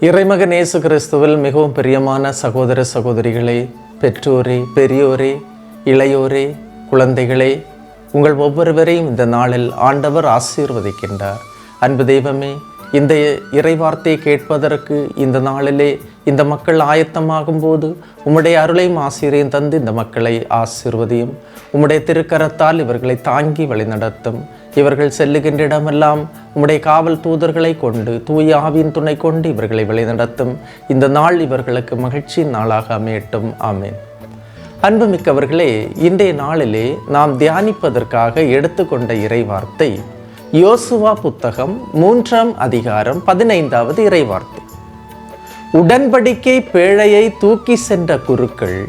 இறைமகன் இயேசு கிறிஸ்துவில் மிகவும் பிரியமான சகோதர சகோதரிகளே பெற்றோரே பெரியோரே இளையோரே குழந்தைகளே உங்கள் ஒவ்வொருவரையும் இந்த நாளில் ஆண்டவர் ஆசீர்வதிக்கின்றார். அன்பு தெய்வமே இந்த இறைவார்த்தையை கேட்பதற்கு இந்த நாளிலே இந்த மக்கள் ஆயத்தமாகும் போது உம்முடைய அருளையும் ஆசிரியம் தந்து இந்த மக்களை ஆசிர்வதியும். உம்முடைய திருக்கரத்தால் இவர்களை தாங்கி வழிநடத்தும். இவர்கள் செல்லுகின்ற இடமெல்லாம் உம்முடைய காவல் தூதர்களை கொண்டு தூய ஆவியின் துணை கொண்டு இவர்களை வழிநடத்தும். இந்த நாள் இவர்களுக்கு மகிழ்ச்சியின் நாளாக அமையட்டும். ஆமேன். அன்புமிக்கவர்களே இன்றைய நாளிலே நாம் தியானிப்பதற்காக எடுத்துக்கொண்ட இறைவார்த்தை யோசுவா புத்தகம் மூன்றாம் அதிகாரம் பதினைந்தாவது இறைவார்த்தை. உடன்படிக்கை பேழையை தூக்கி சென்ற குருக்கள்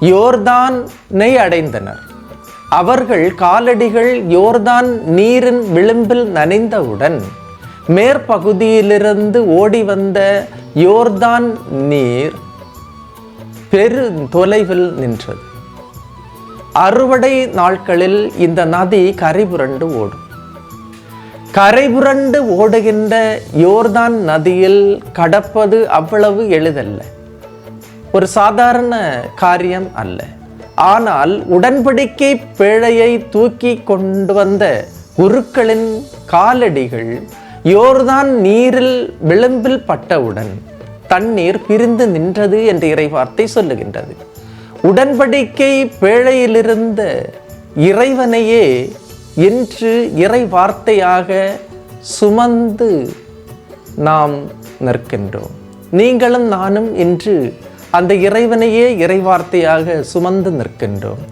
யோர்தானை அடைந்தனர். அவர்கள் காலடிகள் யோர்தான் நீரின் விளிம்பில் நனைந்தவுடன் மேற்பகுதியிலிருந்து ஓடி வந்த யோர்தான் நீர் பெரு தொலைவில் நின்றது. அறுவடை நாட்களில் இந்த நதி கரைபுரண்டு ஓடும். கரைபுரண்டு ஓடுகின்ற யோர்தான் நதியில் கடப்பது அவ்வளவு எளிதல்ல. ஒரு சாதாரண காரியம் அல்ல. ஆனால் உடன்படிக்கை பேழையை தூக்கி கொண்டு வந்த குருக்களின் காலடிகள் யோர்தான் நீரில் விளிம்பில் பட்டவுடன் தண்ணீர் பிரிந்து நின்றது என்று இறைவார்த்தை சொல்லுகின்றது. உடன்படிக்கை பேழையிலிருந்த இறைவனையே என்று இறை வார்த்தையாக சுமந்து நாம் நிற்கின்றோம். நீங்களும் நானும் இன்று அந்த இறைவனையே இறை வார்த்தையாக சுமந்து நிற்கின்றோம்.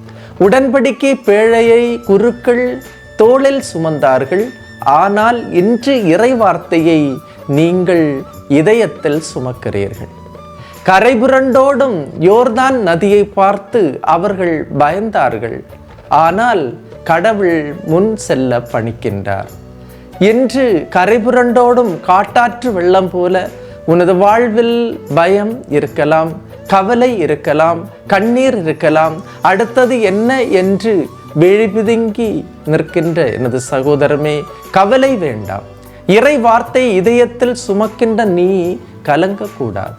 உடன்படிக்கை பேழையை குருக்கள் தோளில் சுமந்தார்கள். ஆனால் இன்று இறை வார்த்தையை நீங்கள் இதயத்தில் சுமக்கிறீர்கள். கரைபுரண்டோடும் யோர்தான் நதியை பார்த்து அவர்கள் பயந்தார்கள். ஆனால் கடவுள் முன் செல்ல பணிக்கின்றார். என்று கரைபுரண்டோடும் காட்டாற்று வெள்ளம் போல உனது வாழ்வில் பயம் இருக்கலாம் கவலை இருக்கலாம் கண்ணீர் இருக்கலாம் அடுத்தது என்ன என்று விழிபிதுங்கி நிற்கின்ற எனது சகோதரமே கவலை வேண்டாம். இறை வார்த்தை இதயத்தில் சுமக்கின்ற நீ கலங்கக்கூடாது.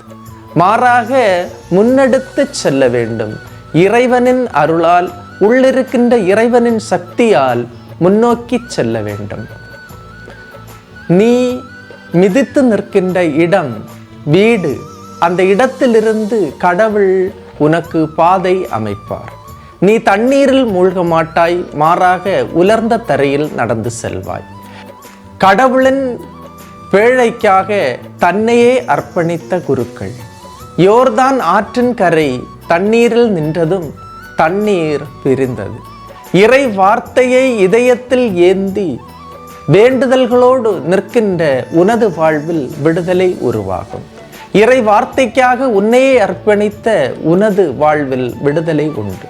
மாறாக முன்னெடுத்து செல்ல வேண்டும். இறைவனின் அருளால் உள்ளிருக்கின்ற இறைவனின் சக்தியால் முன்னோக்கி செல்ல வேண்டும். நீ மிதித்து நிற்கின்ற இடம் வீடு அந்த இடத்திலிருந்து கடவுள் உனக்கு பாதை அமைப்பார். நீ தண்ணீரில் மூழ்க மாட்டாய் மாறாக உலர்ந்த தரையில் நடந்து செல்வாய். கடவுளின் பேழைக்காக தன்னையே அர்ப்பணித்த குருக்கள். யோர்தான் ஆற்றின் கரை தண்ணீரில் நின்றதும் தண்ணீர் பிரிந்தது. இறை வார்த்தையை இதயத்தில் ஏந்தி வேண்டுதல்களோடு நிற்கின்ற உனது வாழ்வில் விடுதலை உருவாகும். இறை வார்த்தைக்காக உன்னையே அர்ப்பணித்த உனது வாழ்வில் விடுதலை உண்டு.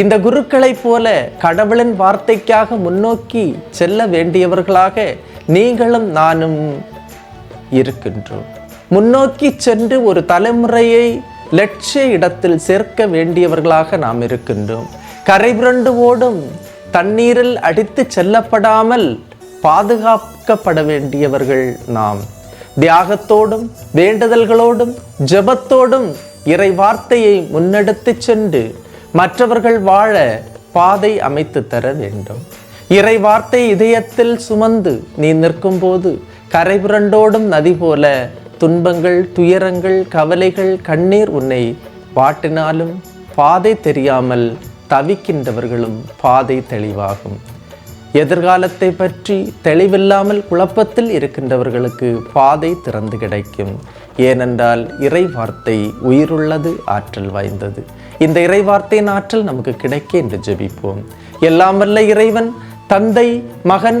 இந்த குருக்களைப் போல கடவுளின் வார்த்தைக்காக முன்னோக்கி செல்ல வேண்டியவர்களாக நீங்களும் நானும் இருக்கின்றோம். முன்னோக்கி சென்று ஒரு தலைமுறையை லட்சிய இடத்தில் சேர்க்க வேண்டியவர்களாக நாம் இருக்கின்றோம். கரைபுரண்டு ஓடும் தண்ணீரில் அடித்து செல்லப்படாமல் பாதுகாக்கப்பட வேண்டியவர்கள் நாம். தியாகத்தோடும் வேண்டுதல்களோடும் ஜெபத்தோடும் இறை வார்த்தையை முன்னெடுத்து சென்று மற்றவர்கள் வாழ பாதை அமைத்து தர வேண்டும். இறை வார்த்தை இதயத்தில் சுமந்து நீ நிற்கும்போது கரைபுரண்டோடும் நதி போல துன்பங்கள் துயரங்கள் கவலைகள் கண்ணீர் உன்னை வாட்டினாலும் பாதை தெரியாமல் தவிக்கின்றவர்களும் பாதை தெளிவாகும். எதிர்காலத்தை பற்றி தெளிவில்லாமல் குழப்பத்தில் இருக்கின்றவர்களுக்கு பாதை திறந்து கிடைக்கும். ஏனென்றால் இறை வார்த்தை உயிருள்ளது ஆற்றல் வாய்ந்தது. இந்த இறை வார்த்தையின் ஆற்றல் நமக்கு கிடைக்க என்று ஜெபிப்போம். எல்லாம் வல்ல இறைவன் தந்தை மகன்